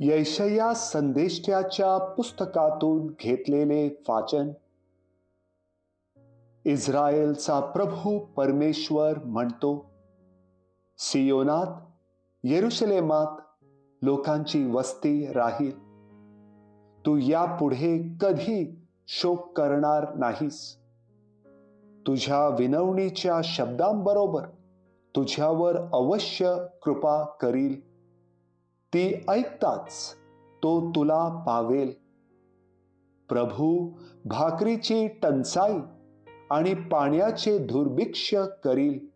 यशया संदेष्ट्याच्या पुस्तकातून घेतलेले वाचन. इस्रायलचा प्रभू परमेश्वर म्हणतो सियोनात येरुशलेमात लोकांची वस्ती राहील. तू यापुढे कधी शोक करणार नाहीस. तुझ्या विनवणीच्या शब्दांबरोबर तुझ्यावर अवश्य कृपा करील. ती ऐकताच तो तुला पावेल. प्रभू भाकरीची टंचाई आणि पाण्याचे दुर्भिक्ष करील.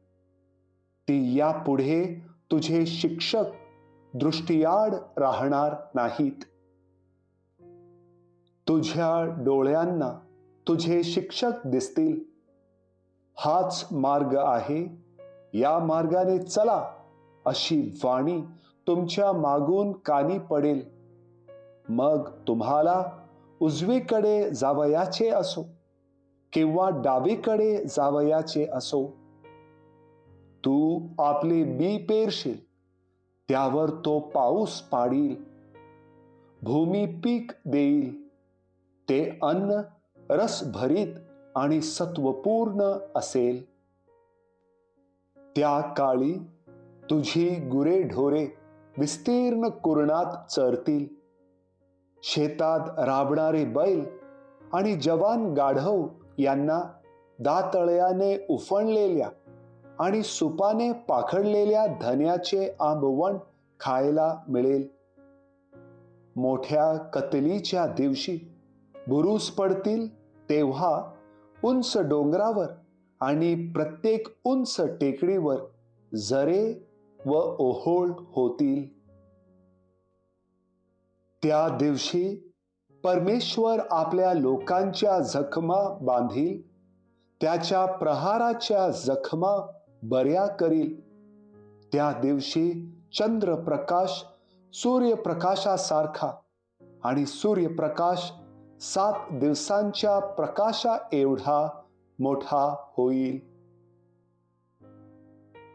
ती यापुढे तुझे शिक्षक दृष्टियाड राहणार नाहीत. तुझ्या डोळ्यांना तुझे शिक्षक दिसतील. हाच मार्ग आहे. या मार्गाने चला अशी वाणी तुमच्या मागून कानी पडेल. मग तुम्हाला उजवीकडे जावयाचे असो किंवा डावीकडे जावयाचे असो. तू आपले बी पेरशील त्यावर तो पाऊस पाडील. भूमी पीक देईल ते अन्न रसभरीत आणि सत्वपूर्ण असेल. त्या काळी तुझी गुरे ढोरे विस्तीर्ण कुरणात चरतील. शेतात राबणारे बैल आणि जवान गाढव यांना दातळ्याने उफणलेल्या आणि सुपाने पाखडलेल्या धन्याचे आंबवण खायला मिळेल. मोठ्या कतलीच्या दिवशी बुरुस पडतील तेव्हा उंच डोंगरावर आणि प्रत्येक उंच टेकडीवर जरे व ओहोळ होतील. त्या दिवशी परमेश्वर आपल्या लोकांच्या जखमा बांधील त्याच्या प्रहाराच्या जखमा बऱ्या करील. त्या दिवशी चंद्रप्रकाश सूर्यप्रकाशासारखा आणि सूर्यप्रकाश सात दिवसांच्या प्रकाशा एवढा मोठा होईल.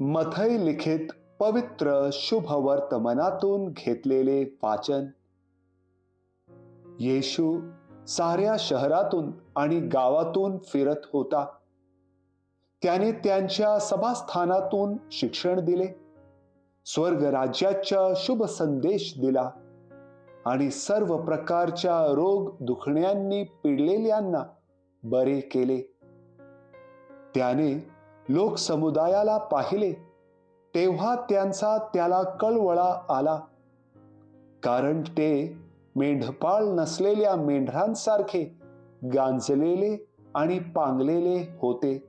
मथई लिखित पवित्र शुभ वर्तमानातून घेतलेले वाचन. येशू साऱ्या शहरातून आणि गावातून फिरत होता. त्याने त्यांच्या सभास्थानातून शिक्षण दिले. स्वर्ग राज्याचा शुभ संदेश दिला. आणि सर्व प्रकारच्या रोग दुखण्यांनी पिडलेल्यांना बरे केले. त्याने लोक समुदायाला पाहिले तेव्हा त्यांचा त्याला कळवळा आला. कारण ते मेंढपाळ नसलेल्या मेंढरांसारखे गांजलेले आणि पांगलेले होते.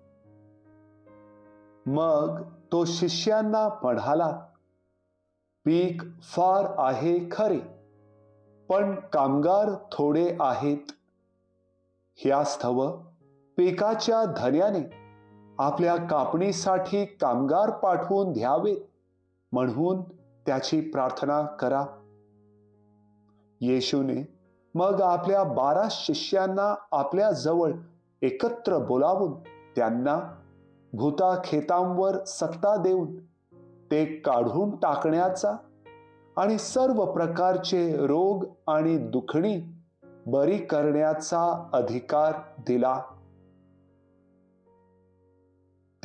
मग तो शिष्यांना म्हणाला पीक फार आहे खरे पण कामगार थोडे आहेत. ह्यास्तव पिकाच्या धन्याने आपल्या कापणीसाठी कामगार पाठवून द्यावेत म्हणून त्याची प्रार्थना करा. येशूने मग आपल्या बारा शिष्यांना आपल्या जवळ एकत्र बोलावून त्यांना भूता खेतांवर सत्ता देऊन ते काढून टाकण्याचा आणि सर्व प्रकारचे रोग आणि दुखणी बरी करण्याचा अधिकार दिला.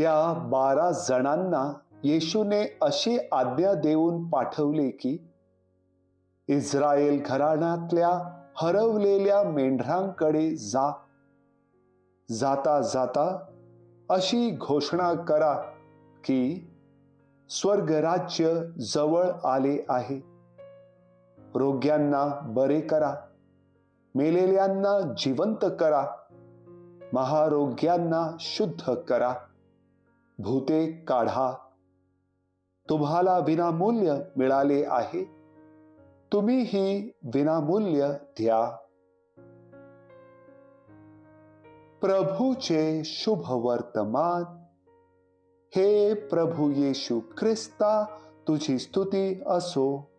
त्या बारा जणांना येशूने अशी आज्ञा देऊन पाठवले की इस्रायल घराण्यातल्या हरवलेल्या मेंढरांकडे जा. जाता जाता अशी घोषणा करा की स्वर्गराज्य जवळ आले आहे. रोग्यांना बरे करा मेलेल्यांना जिवंत करा महारोग्यांना शुद्ध करा. भूते काढा. तुम्हाला विनामूल्य मिळाले आहे. तुम्ही ही विनामूल्य द्या. प्रभूचे शुभ वर्तमान. हे प्रभू येशू ख्रिस्ता तुझी स्तुती असो.